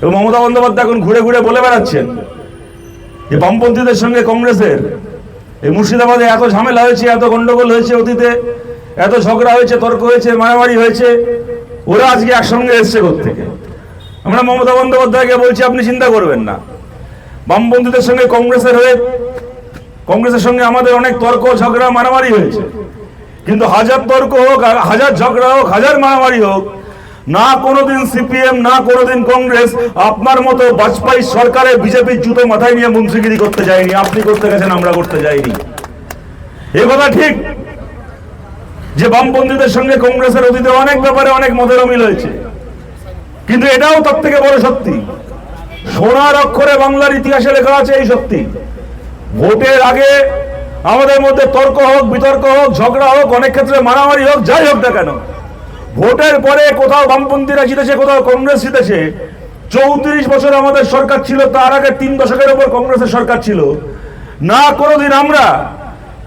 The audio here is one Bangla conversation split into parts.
এবং মমতা বন্দ্যোপাধ্যায় এখন ঘুরে ঘুরে বলে বেড়াচ্ছেন যে বামপন্থীদের সঙ্গে কংগ্রেসের। এই মুর্শিদাবাদে এত ঝামেলা হয়েছে, এত গন্ডগোল হয়েছে অতীতে, এত ঝগড়া হয়েছে, তর্ক হয়েছে, মারামারি হয়েছে, ওরা আজকে একসঙ্গে এসছে থেকে আমরা মমতা বন্দ্যোপাধ্যায়কে বলছি, আপনি চিন্তা করবেন না। বামপন্থীদের সঙ্গে কংগ্রেসের হয়ে, কংগ্রেসের সঙ্গে আমাদের অনেক তর্ক, ঝগড়া, মারামারি হয়েছে। কিন্তু হাজার তর্ক হোক হাজার ঝগড়া হোক, হাজার মারামারি হোক না কোনোদিন সিপিএম, না কোনোদিন কংগ্রেস। আপনার মতো বাজপেয়ী সরকারে বিজেপির জুতো মাথায় নিয়ে মন্ত্রীগিরি করতে যায়নি। আপনি করতে গেছেন, আমরা করতে যাইনি। এ কথা ঠিক যে বামপন্থীদের সঙ্গে কংগ্রেসের অতীতে অনেক ব্যাপারে অনেক মতের অমিল হয়েছে। কিন্তু এটাও তার থেকে বড় সত্যি সোনার অক্ষরে বাংলার ইতিহাসে লেখা আছে এই সত্যি ভোটের আগে আমাদের মধ্যে তর্ক হোক, বিতর্ক হোক, ঝগড়া হোক, অনেক ক্ষেত্রে মারামারি হোক, যাই হোক না কেন ভোটের পরে কোথাও বামপন্থীরা জিতেছে, কোথাও কংগ্রেস জিতেছে। চৌত্রিশ বছর আমাদের সরকার ছিল, তার আগে তিন দশকের উপর কংগ্রেসের সরকার ছিল। না, কোনোদিন আমরা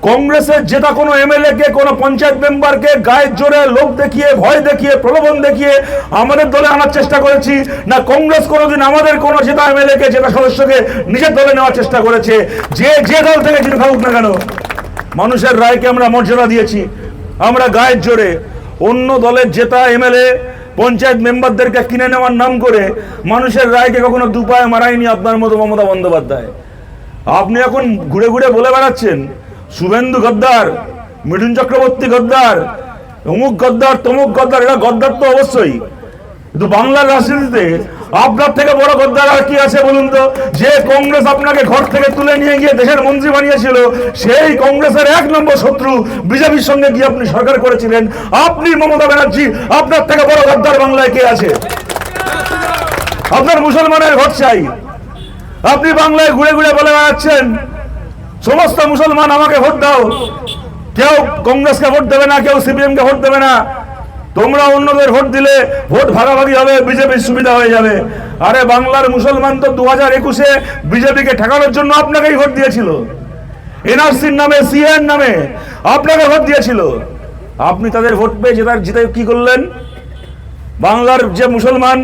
কংগ্রেসের জেতা কোনো এমএলএ কে কোনো পঞ্চায়েত মেম্বারকে গায়ের জোরে লোক দেখিয়ে, ভয় দেখিয়ে, প্রলোভন দেখিয়ে আমাদের দলে আনার চেষ্টা করেছি। না, কংগ্রেস কোনোদিন আমাদের কোনো জেতা এমএলএ কে জেতা সদস্যকে নিজের দলে নেওয়ার চেষ্টা করেছে। যে যে দল থেকে যিনি থাকুক না কেন, মানুষের রায়কে আমরা মর্যাদা দিয়েছি। আমরা গায়ের জোরে অন্য দলের জেতা এমএলএ পঞ্চায়েত মেম্বারদেরকে কিনে নেওয়ার নাম করে মানুষের রায়কে কখনো দুপায়ে মারায়নি আপনার মতো মমতা বন্দ্যোপাধ্যায়। আপনি এখন ঘুরে ঘুরে বলে বেড়াচ্ছেন, শুভেন্দু গদ্দার, মিঠুন চক্রবর্তী গদ্দার, অমুক গদ্দার, তমুক গদ্দার, এরা গদ্দার তো অবশ্যই। কিন্তু বাংলার রাজনীতিতে আপনার থেকে বড় গদ্দার আর কি আছে বলুন তো? যে কংগ্রেস আপনাকে ঘর থেকে তুলে নিয়ে গিয়ে দেশের মন্ত্রী বানিয়েছিল, সেই কংগ্রেসের এক নম্বর শত্রু বিজেপির সঙ্গে গিয়ে আপনি সরকার করেছিলেন। আপনি মমতা ব্যানার্জি, আপনার থেকে বড় গদ্দার বাংলায় কে আছে? আপনার মুসলমানের ভোট চাই। আপনি বাংলায় ঘুরে ঘুরে বলে বেড়াচ্ছেন, সমস্ত মুসলমান আমাকে ভোট দাও। কেউ কংগ্রেসকে ভোট দেবে না, কেউ সিপিএম কে ভোট দেবে না। তোমরা অন্যদের ভোট দিলে ভোট ভাগাভাগি হবে, বিজেপির সুবিধা হয়ে যাবে। আরে বাংলার মুসলমান তো দু হাজার একুশে বিজেপিকে ঠেকানোর জন্য আপনাকেই ভোট দিয়েছিল। এনআরসির নামে সিএর নামে আপনাকে ভোট দিয়েছিল। আপনি তাদের ভোট পেয়ে জেতার জিতে কি করলেন? বাংলার যে মুসলমান,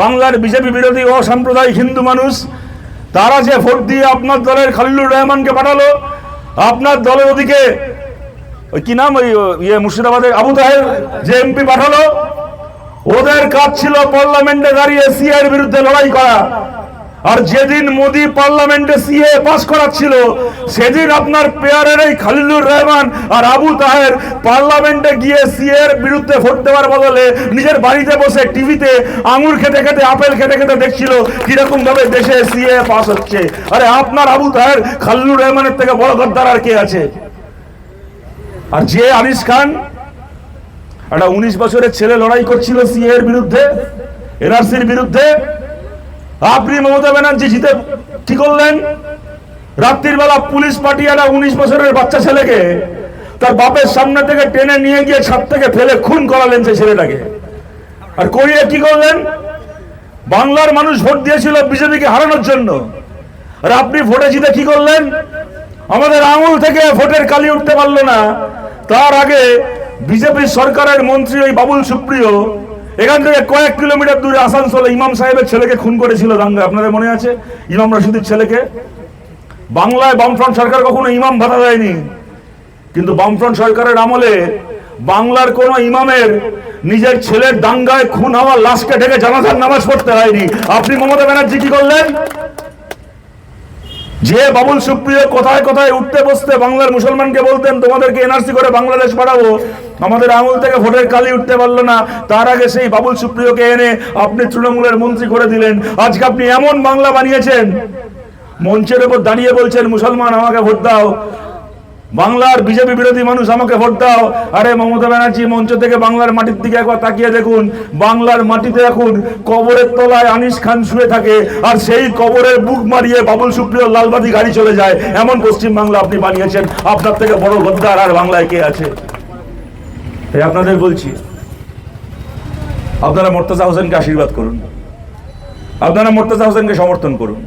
বাংলার বিজেপি বিরোধী অসাম্প্রদায়িক হিন্দু মানুষ, তারা যে ভোট দিয়ে আপনার দলের খালিলুর রহমানকে পাঠালো, আপনার দলের ওদিকে ওই কি নাম ওই ইয়ে মুর্শিদাবাদের আবু তাহের, যে এমপি পাঠালো? ওদের কাজ ছিল পার্লামেন্টে দাঁড়িয়ে সিএর বিরুদ্ধে লড়াই করা। আর যেদিন মোদি পার্লামেন্টে সিএ পাস করাচ্ছিল, সেদিন আপনার পেয়ারের এই খালিলুর রহমান আর আবু তাহের পার্লামেন্টে গিয়ে সিএর বিরুদ্ধে ভোট দেওয়ার বদলে নিজের বাড়িতে বসে টিভিতে আঙুর খেতে খেতে আপেল খেতে খেতে দেখছিল কীরকম ভাবে দেশে সিএ পাস হচ্ছে। আরে আপনার আবু তাহের, খালিলুর রহমানের থেকে বড় গদ্দার আর কে আছে? আর যে আনিস খান, একটা উনিশ বছরের ছেলে লড়াই করছিল সিএ এর বিরুদ্ধে, এনআরসির বিরুদ্ধে, আপনি মমতা ব্যানার্জি জিতে কি করলেন? রাত্রির বেলা পুলিশ পাঠিয়ে একটা উনিশ বছরের বাচ্চা ছেলেকে তার বাপের সামনে থেকে টেনে নিয়ে গিয়ে ছাদ থেকে ফেলে খুন করালেন সেই ছেলেটাকে। আর করিয়ে কি করলেন? বাংলার মানুষ ভোট দিয়েছিল বিজেপিকে হারানোর জন্য। আর আপনি ভোটে জিতে কি করলেন? আমাদের আঙুল থেকে ভোটের কালি উঠতে পারল না। তার আগে বিজেপি সরকারের মন্ত্রী ওই বাবুল সুপ্রিয়, এখান থেকে কয়েক কিলোমিটার দূরে আসানসোলে ইমাম সাহেবের ছেলেকে খুন করেছিল দাঙ্গা। আপনাদের মনে আছে? ইমাম রশিদের ছেলেকে? বাংলায় বামফ্রন্ট সরকার কখনো ইমাম ভাতা দেয়নি। কিন্তু বামফ্রন্ট সরকারের আমলে বাংলার কোন ইমামের নিজের ছেলের দাঙ্গায় খুন হওয়ার লাশকে ঢেকে জানাজার নামাজ পড়তে হয়নি আপনি মমতা ব্যানার্জি কি করলেন? যে বাবুল সুপ্রিয় কোথায় কোথায় উঠতে বসতে বাংলার মুসলমানকে বলতেন, তোমাদেরকে এনআরসি করে বাংলাদেশ পাঠাবো আমাদের আঙুল থেকে ভোটের কালি উঠতে পারল না। তার আগে সেই বাবুল সুপ্রিয়কে এনে আপনি তৃণমূলের মন্ত্রী করে দিলেন। আজকে আপনি এমন বাংলা বানিয়েছেন। মঞ্চের উপর দাঁড়িয়ে বলছেন, মুসলমান, আমাকে ভোট দাও। বাংলার বিজেপি বিরোধী মানুষ আমাকে ভোট দাও। আরে মমতা ব্যানার্জি মঞ্চ থেকে বাংলার মাটির দিকে একবার তাকিয়ে দেখুন। বাংলার মাটিতে এখন কবরের তলায় আনিস খান শুয়ে থাকে আর সেই কবরের বুক মারিয়ে বাবুল সুপ্রিয় লালবাতি গাড়ি চলে যায়। এমন পশ্চিম বাংলা আপনি বানিয়েছেন। আপনার থেকে বড় গদ্দার আর বাংলায় কে আছে? তাই আপনাদের বলছি, আপনারা মোর্তাজা হোসেনকে আশীর্বাদ করুন। আপনারা মোর্তাজা হোসেনকে সমর্থন করুন।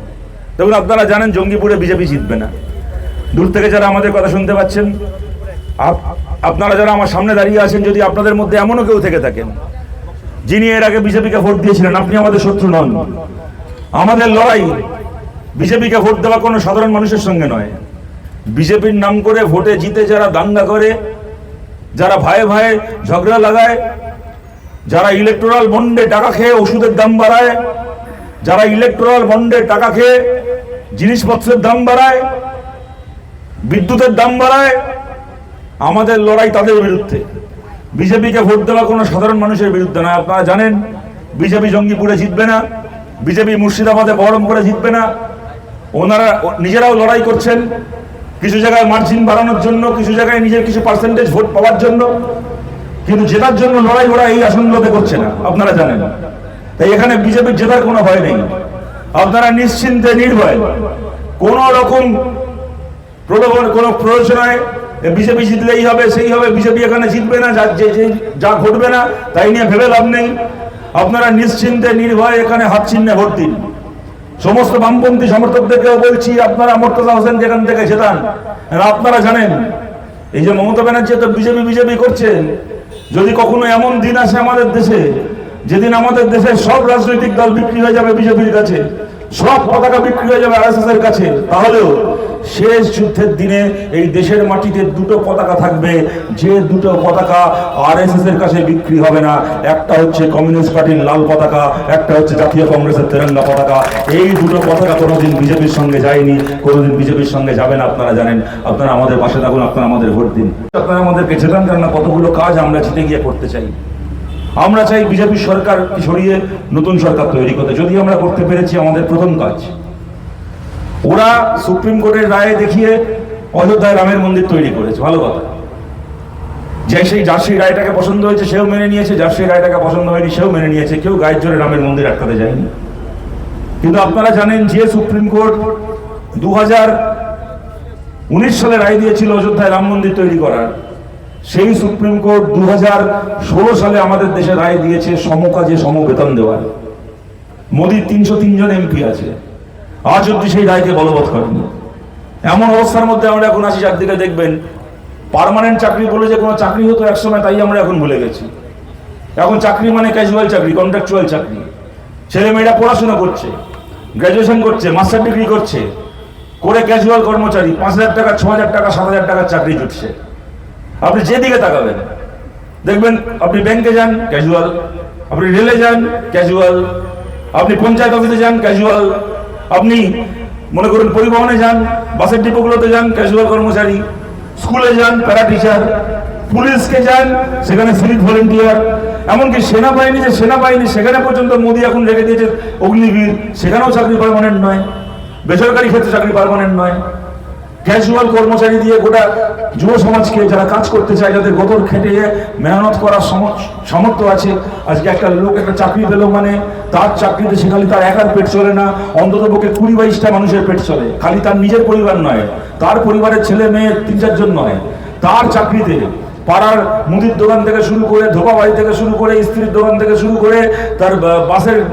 দেখুন, আপনারা জানেন জঙ্গিপুরে বিজেপি জিতবে না। দূর থেকে যারা আমাদের কথা শুনতে পাচ্ছেন আপনারা যারা আমার সামনে দাঁড়িয়ে আছেন, যদি আপনাদের মধ্যে এমনও কেউ থেকে থাকেন, যিনি এর আগে বিজেপিকে ভোট দিয়েছিলেন, আপনি আমাদের শত্রু নন। আমাদের লড়াই বিজেপিকে ভোট দেওয়া কোনো সাধারণ মানুষের সঙ্গে নয়। বিজেপির নাম করে ভোটে জিতে যারা দাঙ্গা করে, যারা ভাই ভাই ঝগড়া লাগায়, যারা ইলেকট্রাল বন্ডে টাকা খেয়ে ওষুধের দাম বাড়ায়, যারা ইলেকট্রাল বন্ডে টাকা খেয়ে জিনিসপত্রের দাম বাড়ায় বিদ্যুতের দাম বাড়ায়, আমাদের লড়াই তাদের বিরুদ্ধে। বিজেপিকে ভোট দেওয়া কোনো সাধারণ মানুষের বিরুদ্ধে না। আপনারা জানেন, বিজেপি জঙ্গিপুরে জিতবে না, বিজেপি মুর্শিদাবাদে বহরমপুরে জিতবে না। ওনারা নিজেরাও লড়াই করছেন, কিছু জায়গায় মার্জিন বাড়ানোর জন্য, কিছু জায়গায় নিজের কিছু পার্সেন্টেজ ভোট পাওয়ার জন্য। কিন্তু জেতার জন্য লড়াই ওরা এই আসনগুলোতে করছে না। আপনারা জানেন। তাই এখানে বিজেপির জেতার কোনো ভয় নেই। আপনারা নিশ্চিন্তে নির্ভয়। কোন রকম প্রলোভন কোনো প্ররোচনায় বিজেপি জিতলেই হবে, সেই হবে। বিজেপি এখানে জিতবে না, যা যে ঘটবে না, তাই নিয়ে ভেবে লাভ নেই। আপনারা নিশ্চিন্তে, নির্ভয়ে এখানে হাত চিহ্নে ভোট দিন। সমস্ত বামপন্থী সমর্থকদেরকেও বলছি, আপনারা মোর্তজা হোসেন যেখান থেকে জেতান আপনারা জানেন। এই যে মমতা ব্যানার্জি তো বিজেপি বিজেপি করছেন। যদি কখনো এমন দিন আসে আমাদের দেশে, যেদিন আমাদের দেশের সব রাজনৈতিক দল বিক্রি হয়ে যাবে বিজেপির কাছে, সব পতাকা বিক্রি হয়ে যাবে এর কাছে, তাহলেও শেষ যুদ্ধের দিনে এই দেশের মাটিতে দুটো পতাকা থাকবে। যে দুটো পতাকা আরএসএস এর কাছে বিক্রি হবে না, একটা হচ্ছে কমিউনিস্ট পার্টির লাল পতাকা, একটা হচ্ছে জাতীয় কংগ্রেসের তেরঙ্গা পতাকা। এই দুটো পতাকা কোনোদিন বিজেপির সঙ্গে যায়নি, কোনোদিন বিজেপির সঙ্গে যাবে না, আপনারা জানেন। আপনারা আমাদের পাশে থাকুন, আপনারা আমাদের ভোট দিন। আপনারা আমাদেরকে জেতান কারণ না কতগুলো কাজ আমরা জিতে গিয়ে করতে চাই। আমরা চাই বিজেপি সরকার সরিয়ে নতুন সরকার তৈরি করতে। যদি আমরা করতে পেরেছি আমাদের প্রথম কাজ। ওরা সুপ্রিম কোর্টের রায়ে দেখিয়ে অযোধ্যায় রামের মন্দির তৈরি করেছে, ভালো কথা। যে সেই যার সেই রায়টাকে পছন্দ হয়েছে, সেও মেনে নিয়েছে যার সেই রায়টাকে পছন্দ হয়নি, সেও মেনে নিয়েছে, কেউ গায়ের জোরে রামের মন্দির আটকাতে যায়নি। কিন্তু আপনারা জানেন যে সুপ্রিম কোর্ট দু হাজার উনিশ সালে রায় দিয়েছিল অযোধ্যায় রাম মন্দির তৈরি করার। সেই সুপ্রিম কোর্ট দু হাজার ষোলো সালে আমাদের দেশে রায় দিয়েছে সমকাজে সমবেতন দেওয়ার। মোদীর তিনশো তিনজন এমপি আছে। আজ অব্দি সেই রায়কে বলবৎ করেনি। এমন অবস্থার মধ্যে আমরা এখন আছি চারদিকে দেখবেন পার্মানেন্ট চাকরি বলে যে কোনো চাকরি হতো একসময়, তাই আমরা এখন ভুলে গেছি। এখন চাকরি মানে ক্যাজুয়াল চাকরি কন্ট্রাকচুয়াল চাকরি। ছেলে মেয়েরা পড়াশোনা করছে গ্র্যাজুয়েশন করছে মাস্টার ডিগ্রি করছে, করে ক্যাজুয়াল কর্মচারী, পাঁচ হাজার টাকা, ছ হাজার টাকা, সাত হাজার টাকার চাকরি জুটছে। আপনি যেদিকে তাকাবেন, দেখবেন আপনি ব্যাংকে যান ক্যাজুয়াল আপনি রেলে যান ক্যাজুয়াল আপনি পঞ্চায়েত অফিসে যান ক্যাজুয়াল আপনি মনে করেন পরিবহনে যান, বাসের ডিপোগুলোতে যান ক্যাজুয়াল কর্মচারী, স্কুলে যান প্যারা টিচার পুলিশকে যান, সেখানে সিভিক ভলেন্টিয়ার এমনকি সেনাবাহিনী যে সেনাবাহিনী, সেখানে পর্যন্ত মোদী এখন রেখে দিয়েছে অগ্নিবীর, সেখানেও চাকরি পারমানেন্ট নয়, বেসরকারি ক্ষেত্রে চাকরি পারমানেন্ট নয়। ক্যাজুয়াল কর্মচারী দিয়ে গোটা যুব সমাজকে যারা কাজ করতে চায়, যাদের গতর খেটে মেহনত করার সম- সামর্থ্য আছে। আজকে একটা লোক একটা চাকরি পেল মানে তার চাকরিতে সে খালি তার একার পেট চলে না, অন্তত পক্ষে কুড়ি বাইশটা মানুষের পেট চলে। খালি তার নিজের পরিবার নয়, তার পরিবারের ছেলে মেয়ে তিন চারজন নয়। তার চাকরিতে পাড়ার মুদির দোকান থেকে শুরু করে ধোপা বাড়ি থেকে শুরু করে, স্ত্রীর দোকান থেকে শুরু করে, তার বাসের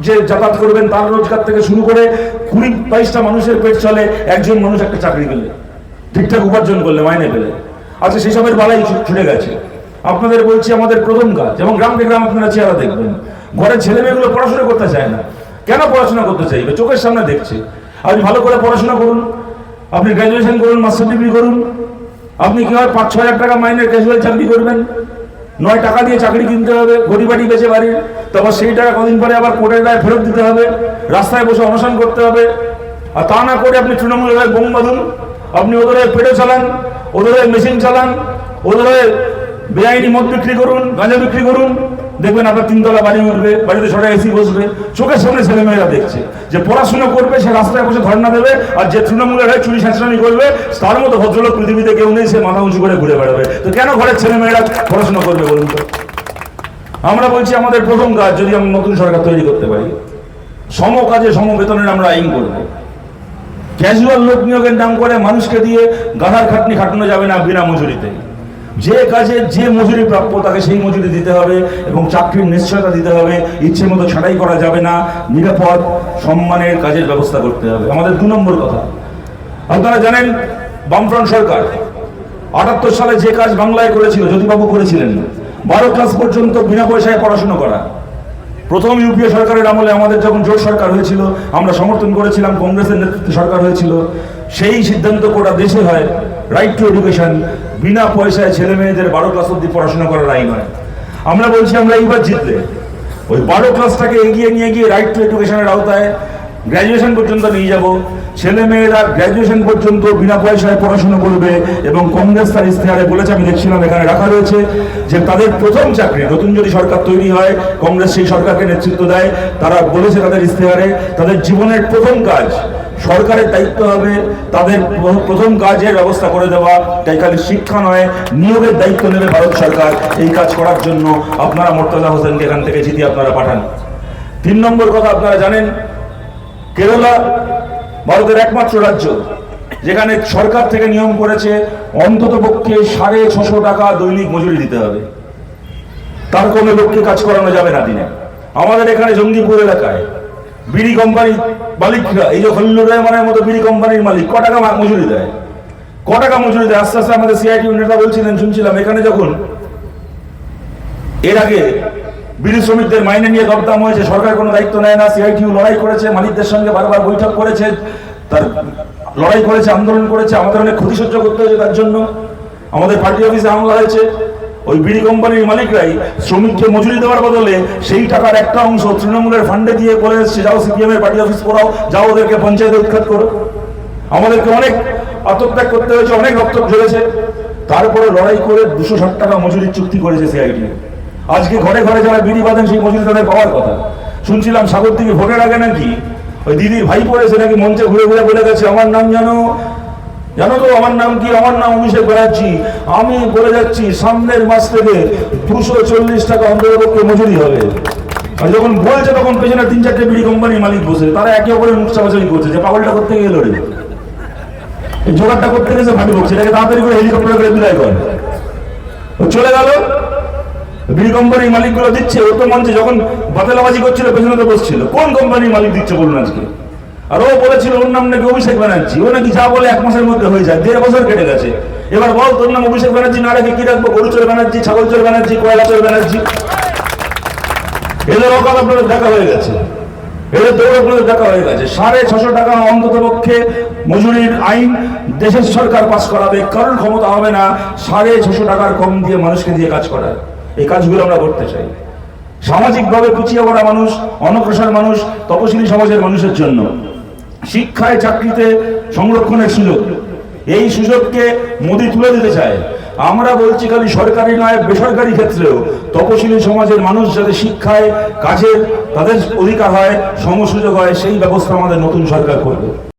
যে যাতায়াত করবেন, তার রোজগার থেকে শুরু করে কুড়ি বাইশটা মানুষের পেট চলে, একজন মানুষ একটা চাকরি পেলে, ঠিকঠাক উপার্জন করলে, মাইনে পেলে। আচ্ছা সেই সেসবের বালাই ছুটে গেছে। আপনাদের বলছি, আমাদের প্রথম কাজ, এবং গ্রামকে গ্রাম আপনারা চেহারা দেখবেন। ঘরের ছেলে মেয়েগুলো পড়াশোনা করতে চায় না। কেন পড়াশোনা করতে চাইবে? চোখের সামনে দেখছে। আপনি ভালো করে পড়াশোনা করুন। আপনি গ্র্যাজুয়েশন করুন মাস্টার ডিগ্রি করুন। আপনি কি হয় পাঁচ ছ হাজার টাকা মাইনের ক্যাজুয়াল চাকরি করবেন? নয় টাকা দিয়ে চাকরি কিনতে হবে, গরিব বাড়ি বেঁচে বাড়ির তারপর সেই টাকা কদিন পরে আবার কোর্টের রায় ফেরত দিতে হবে, রাস্তায় বসে অনশন করতে হবে। আর তা না করে আপনি তৃণমূলের হয়ে বোম বাঁধুন, আপনি ওদের হয়ে পেটে চালান, ওদের হয়ে মেশিন চালান, ওদের হয়ে বেআইনি মদ বিক্রি করুন, গাঁজা বিক্রি করুন দেখবেন আপনার তিনতলা বাড়ি উঠবে, বাড়িতে ছটা এসি বসবে, চোখের সামনে ছেলেমেয়েরা দেখছে যে পড়াশোনা করবে, সে রাস্তায় বসে ধর্ণা দেবে, আর যে তৃণমূলের হয়ে চুরি সাঁচরানি করবে, তার মতো ভদ্রলোক পৃথিবীতে কেউ নেই, সে মাথা উঁচু করে ঘুরে বেড়াবে। তো কেন ঘরের ছেলেমেয়েরা পড়াশোনা করবে বলুন তো? আমরা বলছি আমাদের প্রথম কাজ, যদি আমরা নতুন সরকার তৈরি করতে পারি, সম কাজে সম বেতনের আমরা আইন করব। ক্যাজুয়াল লোক নিয়োগের নাম করে মানুষকে দিয়ে গাধার খাটনি খাটানো যাবে না বিনা মজুরিতে। যে কাজে যে মজুরি প্রাপ্য তাকে সেই মজুরি দিতে হবে এবং চাকরির নিশ্চয়তা দিতে হবে। ইচ্ছে মতো ছাড়াই করা যাবে না। নিরাপদ সম্মানের কাজের ব্যবস্থা করতে হবে। আমাদের দু নম্বর কথা। আপনারা জানেন, বামফ্রন্ট সরকার আটাত্তর সালে যে কাজ বাংলায় করেছিল, জ্যোতিবাবু করেছিলেন বারো ক্লাস পর্যন্ত বিনা পয়সায় পড়াশোনা করা। প্রথম ইউপিএ সরকারের আমলে আমাদের যখন জোট সরকার হয়েছিল, আমরা সমর্থন করেছিলাম, কংগ্রেসের নেতৃত্বে সরকার হয়েছিল। সেই সিদ্ধান্ত কোটা দেশে হয়। রাইট টু এডুকেশন বিনা পয়সায় ছেলে মেয়েদের বারো ক্লাস অব্দি পড়াশোনা করার আইন হয়। আমরা বলছি, আমরা এইবার জিতলে। ওই বারো ক্লাসটাকে এগিয়ে নিয়ে গিয়ে রাইট টু এডুকেশনের আওতায় গ্র্যাজুয়েশন পর্যন্ত নিয়ে যাব। ছেলে মেয়েরা গ্র্যাজুয়েশন পর্যন্ত বিনা পয়সায় পড়াশোনা করবে এবং কংগ্রেস তার ইস্তেহারে বলেছে, আমি দেখছিলাম এখানে রাখা রয়েছে যে তাদের প্রথম চাকরি, নতুন যদি সরকার তৈরি হয়, কংগ্রেস সেই সরকারকে নেতৃত্ব দেয়। তারা বলেছে তাদের ইস্তেহারে তাদের জীবনের প্রথম কাজ সরকারের দায়িত্ব হবে, তাদের প্র- প্রথম কাজের ব্যবস্থা করে দেওয়া। তাই খালি শিক্ষা নয়, নিয়োগের দায়িত্ব নেবে ভারত সরকার। এই কাজ করার জন্য আপনারা মোর্তাজা হোসেনকে এখান থেকে জিতিয়ে আপনারা পাঠান। তিন নম্বর কথা আপনারা জানেন, কেরালা ভারতের একমাত্র রাজ্য, যেখানে সরকার থেকে নিয়ম করেছে অন্তত পক্ষে সাড়ে ছশো টাকা দৈনিক মজুরি দিতে হবে। তার কোনো লোককে কাজ করানো যাবে না দিনে। আমাদের এখানে জঙ্গিপুর এলাকায় বিড়ি কোম্পানির মালিকরা এই যে হল্লুর রহমানের মতো বিড়ি কোম্পানির মালিক, ক টাকা মজুরি দেয়? ক টাকা মজুরি দেয়? আস্তে আস্তে আমাদের সিআইটি নেতা বলছিলেন, শুনছিলাম, এখানে যখন এর আগে বিড়ি শ্রমিকদের মাইনে নিয়ে দরদাম হয়েছে, সরকার কোনো দায়িত্ব নেয় না সিআইটিউ লড়াই করেছে, মালিকদের সঙ্গে বারবার বৈঠক করেছে, তার লড়াই করেছে, আন্দোলন করেছে, আমাদের অনেক ক্ষতি সহ্য করতে হয়েছে তার জন্য। আমাদের পার্টি অফিসে হামলা হয়েছে। ওই বিড়ি কোম্পানির মালিকরাই শ্রমিককে মজুরি দেওয়ার বদলে সেই টাকার একটা অংশ তৃণমূলের ফান্ডে দিয়ে বলে এসছে, যাও সিপিএম এর পার্টি অফিস করাও যাও ওদেরকে পঞ্চায়েতে উৎখাত করো। আমাদেরকে অনেক আত্মত্যাগ করতে হয়েছে, অনেক রক্ত ঝরেছে। তারপরে লড়াই করে দুশো ষাট টাকা মজুরির চুক্তি করেছে সিআইটি আজকে ঘরে ঘরে যারা বিড়ি বাঁধেন, সেই মজুরি তাদের পাওয়ার কথা। শুনছিলাম সাগর থেকে ভোটের আগে নাকি ওই দিদির ভাই পড়েছে নাকি মঞ্চে ঘুরে ঘুরে বলে গেছে, আমার নাম জানো জানো তো আমার নাম কি? আমার নাম অভিষেক ব্যানার্জি। আমি বলে যাচ্ছি, সামনের মাস থেকে দুশো চল্লিশ টাকা অন্তর্পক্ষে মজুরি হবে। আর যখন বলছে, তখন পেছনে তিন চারটে বিড়ি কোম্পানির মালিক বসে। তারা একে অপরের মুখ চাপাচাপি করছে, যে পাগলটা করতে গেল রে। এই জোগাড়টা করতে গেছে ভাবি বলছে এটাকে তাড়াতাড়ি করে হেলিকপ্টার করে বিদায় করে। চলে গেল। বিড়ি কোম্পানির মালিকগুলো দিচ্ছে, ও তো মঞ্চে যখন বাতেলাবাজি করছিল, পেছনে তো বসছিল। কোন কোম্পানির মালিক দিচ্ছে বলুন আজকে? আর ও বলেছিল, ওর নাম নাকি অভিষেক ব্যানার্জি। ও নাকি যা বলে এক মাসের মধ্যে হয়ে যায়। দেড় বছর কেটে গেছে। এবার বল, তোর নাম অভিষেক ব্যানার্জি, না রেখে কি রাখব? গরুচর ব্যানার্জি, ছাগলচর ব্যানার্জি, কয়লাচর ব্যানার্জি? এদের অকাল আপনাদের দেখা হয়ে গেছে। এদের দৌড় আপনাদের দেখা হয়ে গেছে। সাড়ে ছশো টাকা অন্তত পক্ষে মজুরির আইন দেশের সরকার পাশ করাবে। কারণ ক্ষমতা হবে না। সাড়ে ছশো টাকার কম দিয়ে মানুষকে দিয়ে কাজ করার। এই কাজগুলো আমরা করতে চাই। সামাজিকভাবে পিছিয়ে পড়া মানুষ অনগ্রসর মানুষ, তপশিলি সমাজের মানুষের জন্য। শিক্ষায় চাকরিতে সংরক্ষণের সুযোগ। এই সুযোগকে মোদি তুলে দিতে চায়। আমরা বলছি খালি সরকারি নয়, বেসরকারি ক্ষেত্রেও। তপশিলি সমাজের মানুষ যাতে শিক্ষায় কাজের তাদের অধিকার হয়, সমসুযোগ হয়, সেই ব্যবস্থা আমাদের নতুন সরকার করবে।